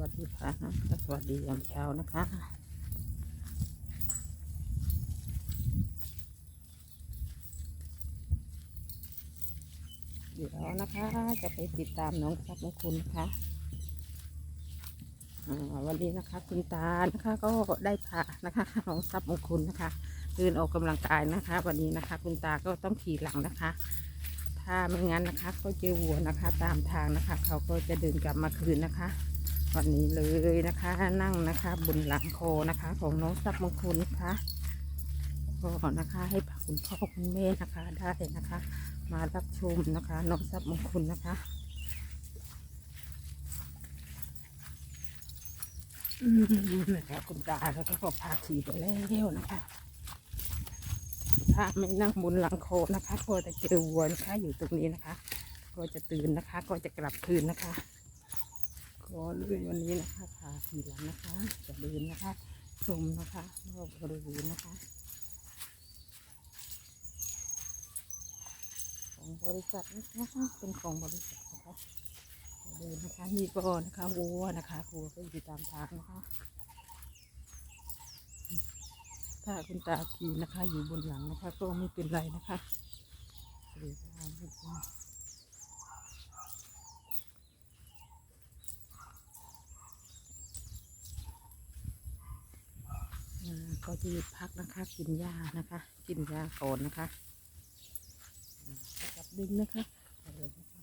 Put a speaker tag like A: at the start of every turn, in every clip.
A: วัสดีค่ะสวัสดียามเช้านะคะ เดี๋ยวนะคะ จะไปติดตามน้องทรัพย์มงคุณนะคะอ่าวันนี้นะคะคุณตานะคะก็ได้พานะคะน้องทรัพย์มงคุณนะคะเดินออกกำลังกายนะคะ วันนี้นะคะคุณตาก็ต้องขี่หลังนะคะ ถ้าไม่งั้นนะคะ ก็เจอวัวนะคะ ตามทางนะคะ เขาก็จะเดินกลับมาคืนนะคะ วันนี้เลยนะคะ นั่งนะคะ บนหลังโคนะคะ ของน้องทรัพย์มงคลนะคะก็นะคะ ให้คุณพ่อคุณแม่นะคะ ได้นะคะ มารับชมนะคะน้องทรัพย์มงคลนะคะอืมนะคะคุณตาแล้วก็พาขี่ไปแล้วนะคะถ้าไม่นั่งบนหลังโคนะคะก็จะเจอวัวนะคะอยู่ตรงนี้นะคะ ก็จะตื่นนะคะ ก็จะกลับคืนนะคะ ก็เลยวันนี้นะคะพาขี่หลังนะคะ จะเดินนะคะ ชมนะคะรอบบริเวณนะคะ ของบริษัทนะคะ เป็นของบริษัทนะคะเดินนะคะนี่ก็นะคะวัวนะคะวัวก็อยู่ตามทางนะคะ ถ้าคุณตาขี่นะคะ อยู่บนหลังนะคะ ก็ไม่เป็นไรนะคะเดี๋ยวทางให้ดูอ่ ก็จะหยุดพักนะคะ กินหญ้านะคะ กินหญ้าก่อนนะคะอ่าไปกับดินนะคะไปเลยนะคะ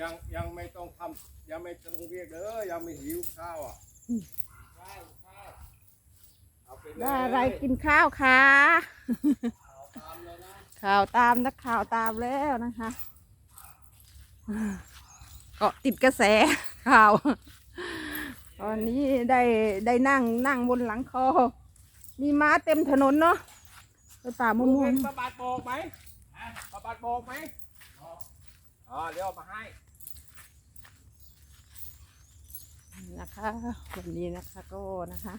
B: ยังยังไม่ต้องทำยังไม่ต้องเรียกเด้อยังไม่หิวข้าวอะข้าวข้าวเอาไปเลย
A: ได้อะไรกินข้าวคะ ข่าวตามนักข่าวตามแล้วนะคะเกาะติดกระแสข่าว ตอนนี้ได้ได้นั่งนั่งบนหลังคอ มีม้าเต็มถนนเนาะไปป่ามะ
B: ลุง
A: ม่ว
B: เห็
A: ง
B: นประบาดโบกไหมประบาดโบกไหมอ๋อเดี๋ยวเอามาให้
A: นะคะวันนี้นะคะก็นะคะ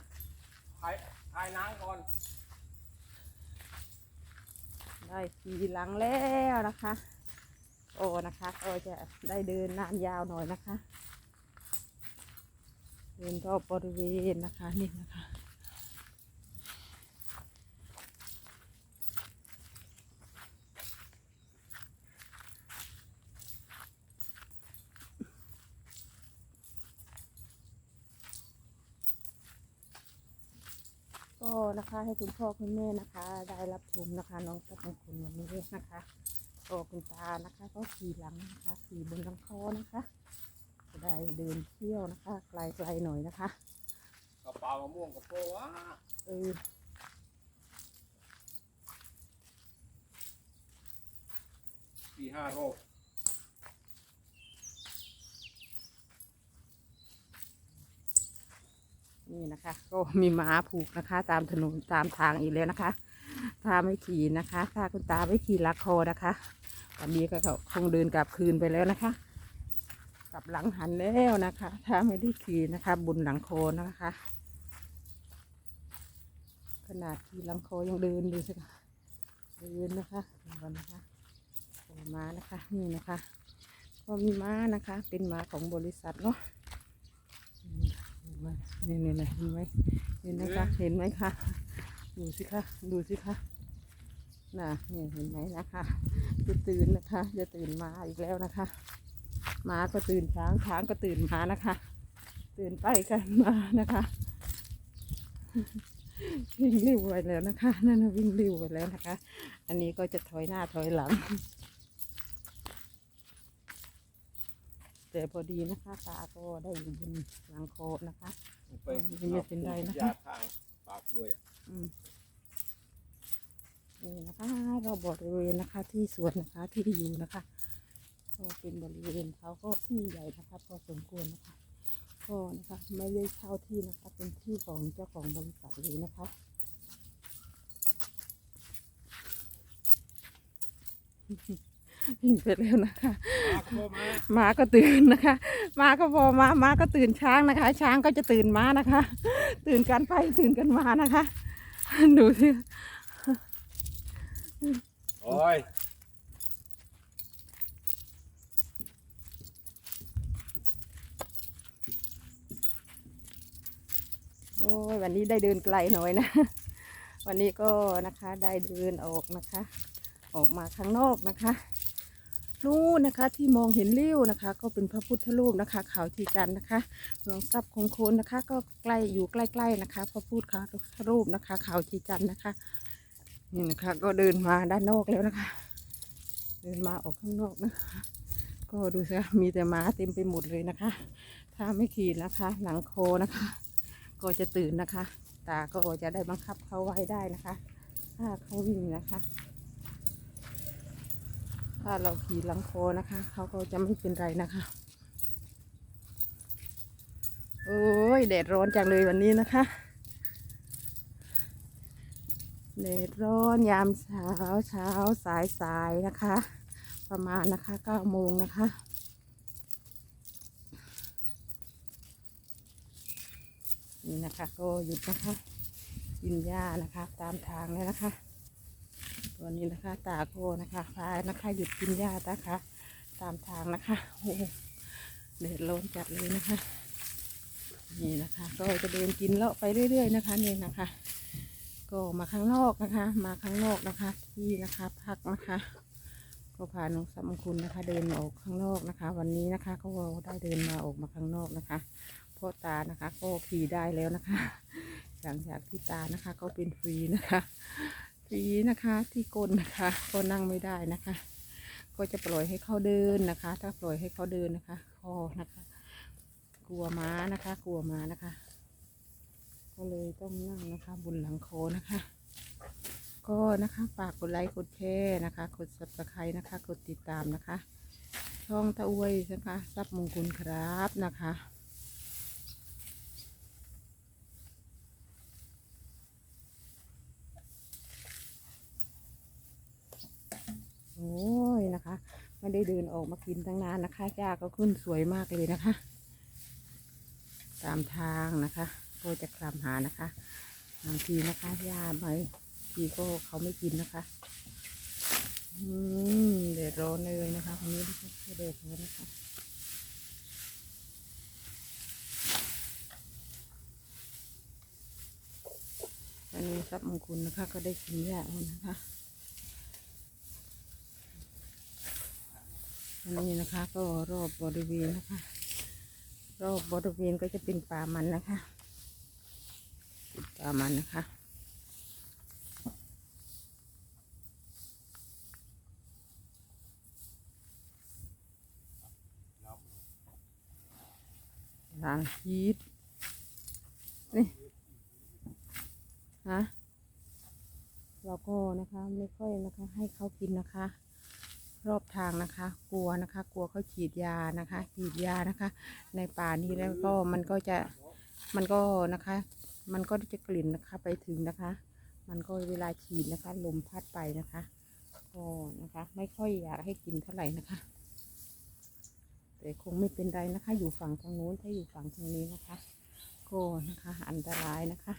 B: ถ่ายถ่ายน้ำก่อน
A: ได้ขี่หลังแล้วนะคะ โอ้นะคะก็จะได้เดินนานยาวหน่อยนะคะ เดินรอบบริเวณนะคะนี่นะคะ นะคะ ให้คุณพ่อคุณแม่นะคะ ได้รับชมนะคะ น้องสักคุณวันนี้นะคะก็คุณตานะคะก็ขี่หลังนะคะขี่บนลำคอนะคะจะได้เดินเที่ยวนะคะ ไกลๆหน่อยนะคะ
B: กระเป๋ามะม่วงกระโปรงวะ
A: เออ
B: สี่ห้าโรค
A: นี่นะคะ ก็มีม้าผูกนะคะ ตามถนนตามทางอีกแล้วนะคะ ถ้าไม่ขี่นะคะ ถ้าคุณตาไม่ขี่ลักคอนะคะวันนี้ก็คงเดินกลับคืนไปแล้วนะคะ กลับหลังหันแล้วนะคะ ถ้าไม่ได้ขี่นะคะบนหลังโคนะคะ ขนาดขี่หลังโคยังเดินดูสิคะเดินนะคะดูก่อนนะคะม้านะคะนี่นะคะ ก็มีม้านะคะ เป็นม้าของบริษัทเนาะ นี่นี่นี่เห็นไหมเห็นไหมคะเห็นไหมคะดูสิคะดูสิคะน่ะนี่เห็นไหมนะคะจะตื่นนะคะจะตื่นมาอีกแล้วนะคะม้าก็ตื่นช้างช้างก็ตื่นมานะคะ ตื่นไปกันมานะคะวิ่งเร็วไปแล้วนะคะนั่นนะวิ่งเร็วไปแล้วนะคะ อันนี้ก็จะถอยหน้าถอยหลัง แต่พอดีนะคะตาก็ได้อยู่บนหลังโคนะคะ
B: ไป
A: ไม่เป็นไรนะคะ
B: ยาทางปากด้วยอะ
A: อืมนี่นะคะเราบริเวณนะคะที่สวนนะคะที่อยู่นะคะก็เป็นบริเวณเขาก็ที่ใหญ่นะคะพอสมควรนะคะก็นะคะไม่ได้เช่าที่นะคะเป็นที่ของเจ้าของบริษัทเลยนะคะ วิ่งไปแล้วนะคะ
B: มาขโมยมา
A: ม้าก็ตื่นนะคะม้าก็พอมาม้าก็ตื่นช้างนะคะ ช้างก็จะตื่นม้านะคะ ตื่นกันไปตื่นกันมานะคะดูสิ
B: โอ้ย
A: โอ้ยวันนี้ได้เดินไกลหน่อยนะ วันนี้ก็นะคะได้เดินออกนะคะ ออกมาข้างนอกนะคะ นู่นนะคะที่มองเห็นริ้วนะคะ ก็เป็นพระพุทธรูปนะคะเขาชีจันนะคะหลวงทรัพย์คงโคนนะคะ ก็ใกล้อยู่ใกล้ ๆนะคะ พระพุทธรูปนะคะเขาชีจันนะคะนี่นะคะก็เดินมาด้านนอกแล้วนะคะ เดินมาออกข้างนอกนะคะ ก็ดูสิคะมีแต่ม้าเต็มไปหมดเลยนะคะ ถ้าไม่ขี่นะคะหลังโคนะคะ ก็จะตื่นนะคะ ตาก็จะได้บังคับเขาไว้ได้นะคะ ถ้าเขาวิ่งนะคะ ถ้าเราขี่หลังโคนะคะ เขาก็จะไม่เป็นไรนะคะ โอ้ยแดดร้อนจังเลยวันนี้นะคะแดดร้อนยามเช้าเช้าสายสายนะคะ ประมาณนะคะเก้าโมงนะคะนี่นะคะก็หยุดนะคะกินหญ้านะคะ ตามทางเลยนะคะ วันนี้นะคะ ตาโกนะคะพายนะคะ หยุดกินหญ้านะคะ ตามทางนะคะโอ้โหเดือดร้อนจัดเลยนะคะ นี่นะคะ ก็จะเดินกินเลาะไปเรื่อย ๆ นะคะนี่นะคะ ก็มาข้างนอกนะคะ มาข้างนอกนะคะ ที่นะคะพักนะคะ ก็พาน้องสมคุณนะคะ เดินออกข้างนอกนะคะ วันนี้นะคะก็ได้เดินมาออกมาข้างนอกนะคะพ่อตานะคะ ก็ขี่ได้แล้วนะคะ หลังจากที่ตานะคะ ก็เป็นฟรีนะคะ ฟรีนะคะที่ก้นนะคะก็นั่งไม่ได้นะคะ ก็จะปล่อยให้เขาเดินนะคะ ถ้าปล่อยให้เขาเดินนะคะคอนะคะ กลัวม้านะคะ กลัวม้านะคะ ก็เลยต้องนั่งนะคะ บนหลังโคนะคะ ก็นะคะฝากกดไลค์กดแชร์นะคะกด subscribe นะคะ กดติดตามนะคะ ช่องตะอวยนะคะทรัพย์มงคลครับนะคะ ยนะคะ ไม่ได้เดินออกมากินตั้งนานนะคะหญ้าก็ขึ้นสวยมากเลยนะคะ ตามทางนะคะก็จะคลำหานะคะบางทีนะคะหญ้าบางทีก็เขาไม่กินนะคะอืมเดือดร้อนเลยนะคะวันนี้นะคะเดือดร้อนนะคะอันนี้ทรัพย์มงคลนะคะ ก็ได้กินหญ้าแล้วนะคะ อันนี้นะคะก็รอบบริเวณนะคะ รอบบริเวณก็จะเป็นป่ามันนะคะป่ามันนะคะทางฮีทนี่ฮะเราก็นะคะไม่ค่อยนะคะให้เขากินนะคะ รอบทางนะคะ กลัวนะคะ กลัวเขาฉีดยานะคะฉีดยานะคะ ในป่านี้แล้วก็มันก็จะมันก็นะคะ มันก็จะกลิ่นนะคะไปถึงนะคะ มันก็เวลาฉีดนะคะลมพัดไปนะคะก็นะคะ ไม่ค่อยอยากให้กินเท่าไหร่นะคะ แต่คงไม่เป็นไรนะคะ อยู่ฝั่งทางโน้นถ้าอยู่ฝั่งทางนี้นะคะ ก็นะคะ อันตรายนะคะ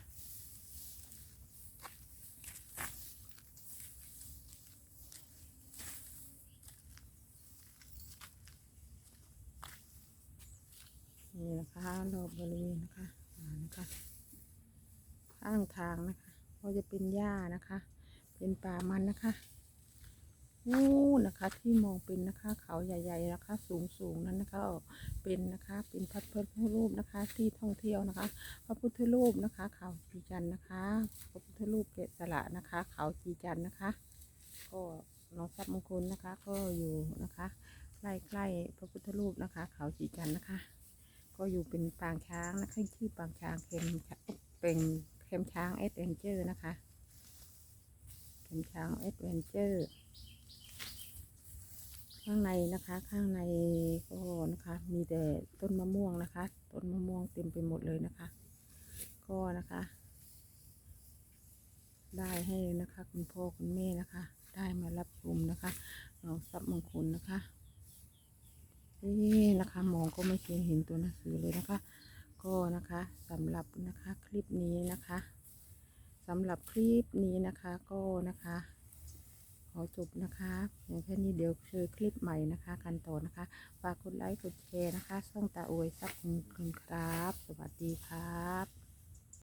A: นะคะรอบบริเวณนะคะอ่านะคะข้างทางนะคะก็จะเป็นหญ้านะคะ เป็นป่ามันนะคะนู่นนะคะที่มองเป็นนะคะเขาใหญ่ ๆนะคะ สูงๆนั้นนะคะเป็นนะคะเป็นพระพุทธรูปนะคะ ที่ท่องเที่ยวนะคะ พระพุทธรูปนะคะ เขาจีจันนะคะ พระพุทธรูปเกศสละนะคะ เขาจีจันนะคะ ก็น้องทรัพย์มงคลนะคะ ก็อยู่นะคะใกล้ๆพระพุทธรูปนะคะ เขาจีจันนะคะ ก็อยู่เป็นปางช้างนะคะชื่อปางช้างเข็มเป็นเข็มช้างเอสเวนเจอร์นะคะเข็มช้างเอสเวนเจอร์ข้างในนะคะ ข้างในก็นะคะ มีแต่ต้นมะม่วงนะคะ ต้นมะม่วงเต็มไปหมดเลยนะคะ ก็นะคะ ได้ให้นะคะ คุณพ่อคุณแม่นะคะ ได้มารับชมนะคะน้องทรัพย์มงคลนะคะ นี่นะคะ มองก็ไม่เคยเห็นตัวหนังสือเลยนะคะ ก็นะคะสำหรับนะคะคลิปนี้นะคะสำหรับคลิปนี้นะคะก็นะคะ ขอจบนะคะอย่างแค่นี้เดี๋ยวเจอคลิปใหม่นะคะ กันต่อนะคะฝากกดไลค์กดแชร์นะคะช่องตาอวยซับคุณครับ สวัสดีครับ